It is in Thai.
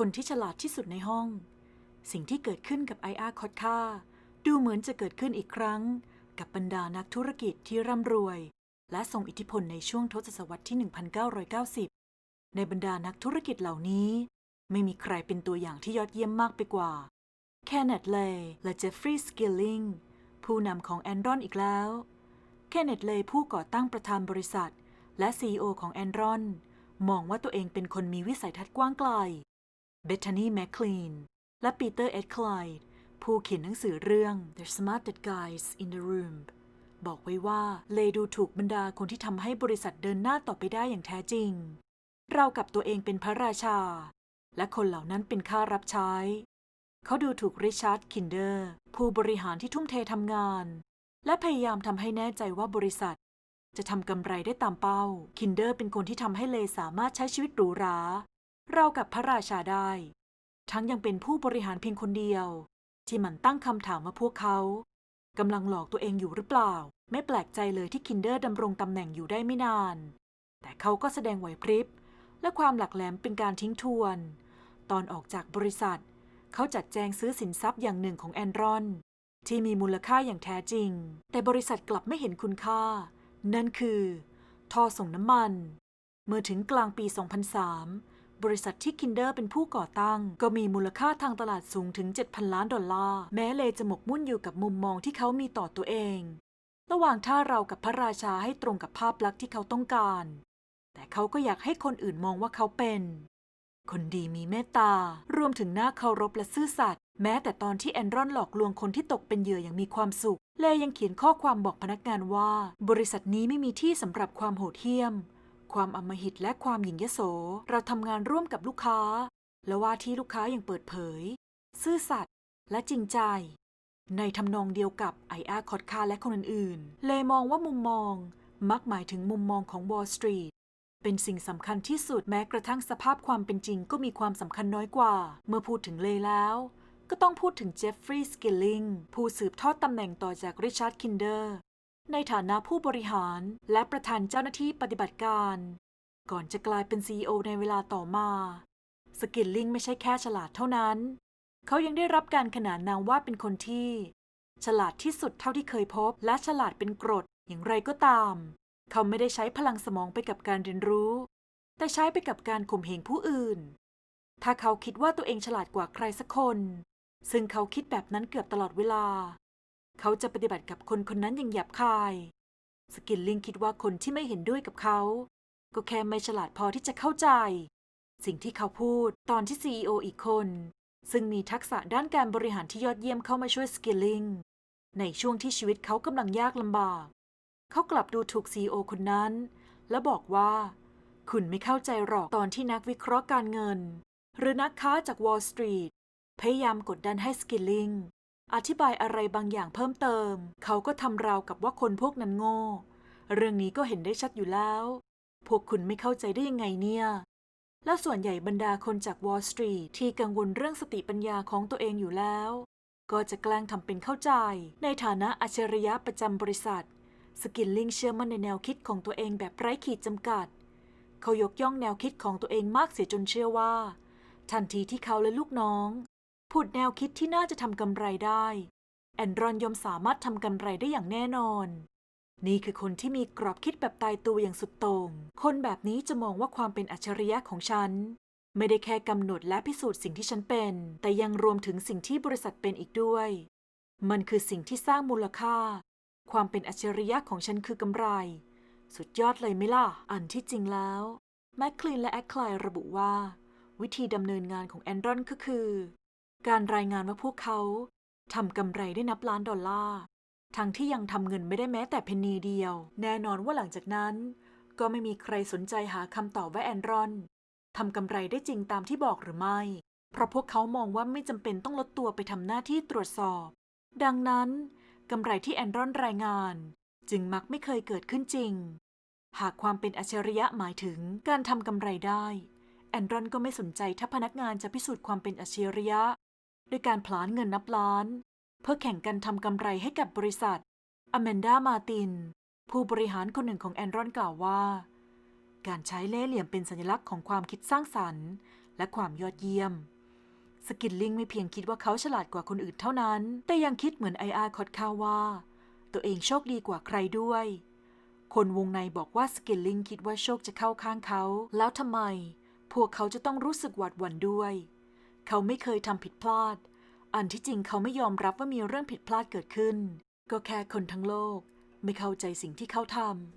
คนที่ฉลาดที่สุดในห้อง สิ่งที่เกิดขึ้นกับไออาคอตคาดูเหมือนจะเกิดขึ้นอีกครั้ง กับบรรดานักธุรกิจที่ร่ำรวย และทรงอิทธิพลในช่วงทศวรรษที่ 1990 ในบรรดานักธุรกิจเหล่านี้ ไม่มีใครเป็นตัวอย่างที่ยอดเยี่ยมมากไปกว่า แคเนตเลย์และเจฟฟรีย์สกิลลิงผู้นำของแอนดรอนอีกแล้ว แคเนตเลย์ผู้ก่อตั้งประธานบริษัท และ CEO ของแอนดรอนมองว่าตัวเองเป็นคนมีวิสัยทัศน์กว้างไกล เบธานีแมคคลีนและปีเตอร์เอ็ดคลายผู้เขียนหนังสือเรื่อง The Smartest Guys in the Room บอกไว้ว่าเลดูถูกบรรดาคนที่ทำให้บริษัทเดินหน้าต่อไปได้อย่างแท้จริง เรากับตัวเองเป็นพระราชา และคนเหล่านั้นเป็นข้ารับใช้ เขาดูถูกริชาร์ดคินเดอร์ ผู้บริหารที่ทุ่มเททำงาน และพยายามทำให้แน่ใจว่าบริษัท จะทำกำไรได้ตามเป้า คินเดอร์เป็นคนที่ทำให้เลสามารถใช้ชีวิตหรูหรา เรากับพระราชาได้ ทั้งยังเป็นผู้บริหารเพียงคนเดียว ที่มันตั้งคำถามว่าพวกเขากำลังหลอกตัวเองอยู่หรือเปล่า ไม่แปลกใจเลยที่คินเดอร์ดำรงตำแหน่งอยู่ได้ไม่นาน แต่เขาก็แสดงไหวพริบ และความหลักแหลมเป็นการทิ้งทวน ตอนออกจากบริษัท เขาจัดแจงซื้อสินทรัพย์อย่างหนึ่งของแอนรอน ที่มีมูลค่าอย่างแท้จริง แต่บริษัทกลับไม่เห็นคุณค่า นั่นคือท่อส่งน้ำมัน เมื่อถึงกลางปี 2003 บริษัทที่คินเดอร์เป็นผู้ก่อตั้ง ก็มีมูลค่าทางตลาดสูงถึง 7,000 ล้านดอลลาร์ แม้เลจะหมกมุ่นอยู่กับมุมมองที่เขามีต่อตัวเอง ระหว่างท่าเรากับพระราชาให้ตรงกับภาพลักษณ์ที่เขาต้องการ แต่เขาก็อยากให้คนอื่นมองว่าเขาเป็น คนดีมีเมตตา รวมถึงหน้าเคารพและซื่อสัตย์ แม้แต่ตอนที่แอนรอนหลอกลวงคนที่ตกเป็นเหยื่ออย่างมีความสุข เลยังเขียนข้อความบอกพนักงานว่า บริษัทนี้ไม่มีที่สำหรับความโหดเหี้ยม ความอำมหิตและความหยิ่งยโส เราทำงานร่วมกับลูกค้า และว่าที่ลูกค้าอย่างเปิดเผย ซื่อสัตย์และจริงใจ ในทำนองเดียวกับไออาคอดคาและคนอื่นๆ เลมองว่ามุมมอง มักหมายถึงมุมมองของวอลสตรีทเป็นสิ่งสำคัญที่สุดแม้กระทั่งสภาพความเป็นจริงก็มีความสำคัญน้อยกว่า เมื่อพูดถึงเลแล้ว ก็ต้องพูดถึงเจฟฟรีย์สกิลลิงผู้สืบทอดตำแหน่งต่อจากริชาร์ดคินเดอร์ ในฐานะผู้บริหารและประธานเจ้าหน้าที่ปฏิบัติการ ก่อนจะกลายเป็น CEO ในเวลาต่อมา สกิลลิงไม่ใช่แค่ฉลาดเท่านั้น เขายังได้รับการขนานนามว่าเป็นคนที่ ฉลาดที่สุดเท่าที่เคยพบ และฉลาดเป็นกรดอย่างไรก็ตาม เขาไม่ได้ใช้พลังสมองไปกับการเรียนรู้ แต่ใช้ไปกับการข่มเหงผู้อื่น ถ้าเขาคิดว่าตัวเองฉลาดกว่าใครสักคน ซึ่งเขาคิดแบบนั้นเกือบตลอดเวลา เขาจะปฏิบัติกับคนคนนั้นอย่างหยาบคาย สกิลลิงคิดว่าคนที่ไม่เห็นด้วยกับเขา ก็แค่ไม่ฉลาดพอที่จะเข้าใจ สิ่งที่เขาพูดตอนที่ CEO อีกคน ซึ่งมีทักษะด้านการบริหารที่ยอดเยี่ยมเข้ามาช่วยสกิลลิงในช่วงที่ชีวิตเขากำลังยากลำบาก เขากลับดูถูก CEO คนนั้น และบอกว่า คุณไม่เข้าใจหรอกตอนที่นักวิเคราะห์การเงิน หรือนักค้าจากวอลล์สตรีทพยายามกดดันให้สกิลลิง อธิบายอะไรบางอย่างเพิ่มเติม เขาก็ทำราวกับว่าคนพวกนั้นโง่ เรื่องนี้ก็เห็นได้ชัดอยู่แล้ว พวกคุณไม่เข้าใจได้ยังไงเนี่ย และส่วนใหญ่บรรดาคนจากวอลล์สตรีทที่กังวลเรื่องสติปัญญาของตัวเองอยู่แล้ว ก็จะแกล้งทำเป็นเข้าใจ ในฐานะอัจฉริยะประจำบริษัท สกิลลิงเชื่อมั่นในแนวคิดของตัวเองแบบไร้ขีดจำกัด เขายกย่องแนวคิดของตัวเองมากเสียจนเชื่อว่า ทันทีที่เขาและลูกน้อง พูดแนวคิดที่น่าจะทำกำไรได้ แอนดรอนยอมสามารถทำกำไรได้อย่างแน่นอน นี่คือคนที่มีกรอบคิดแบบตายตัวอย่างสุดโต่ง คนแบบนี้จะมองว่าความเป็นอัจฉริยะของฉัน ไม่ได้แค่กำหนดและพิสูจน์สิ่งที่ฉันเป็น แต่ยังรวมถึงสิ่งที่บริษัทเป็นอีกด้วย มันคือสิ่งที่สร้างมูลค่า ความเป็นอัจฉริยะของฉันคือกำไร สุดยอดเลยไหมล่ะ อันที่จริงแล้วแมคคลีนและแอคคลายระบุว่า วิธีดำเนินงานของแอนดรอนก็คือ การรายงานว่าพวกเขาทำกำไรได้นับล้านดอลลาร์ ทั้งที่ยังทำเงินไม่ได้แม้แต่เพนนีเดียว แน่นอนว่าหลังจากนั้น ก็ไม่มีใครสนใจหาคำตอบว่าแอนดรอนทำกำไรได้จริงตามที่บอกหรือไม่ เพราะพวกเขามองว่าไม่จำเป็นต้องลดตัวไปทำหน้าที่ตรวจสอบ ดังนั้นกำไรที่แอนดรอนรายงาน จึงมักไม่เคยเกิดขึ้นจริง หากความเป็นอัจฉริยะหมายถึงการทำกำไรได้ แอนดรอนก็ไม่สนใจถ้าพนักงานจะพิสูจน์ความเป็นอัจฉริยะ ด้วยการผลาญเงินนับล้าน เพื่อแข่งกันทำกำไรให้กับบริษัทอแมนดามาติน ผู้บริหารคนหนึ่งของแอนดรอนกล่าวว่า การใช้เล่ห์เหลี่ยมเป็นสัญลักษณ์ของความคิดสร้างสรรค์ และความยอดเยี่ยม สกิลลิงไม่เพียงคิดว่าเขาฉลาดกว่าคนอื่นเท่านั้น แต่ยังคิดเหมือนไออาคอดคาว่า ตัวเองโชคดีกว่าใครด้วย คนวงในบอกว่าสกิลลิงคิดว่าโชคจะเข้าข้างเขา แล้วทำไม พวกเขาจะต้องรู้สึกหวาดหวั่นด้วย เขาไม่เคยทำผิดพลาด อันที่จริงเขาไม่ยอมรับว่ามีเรื่องผิดพลาดเกิดขึ้น ก็แค่คนทั้งโลก ไม่เข้าใจสิ่งที่เขาทำ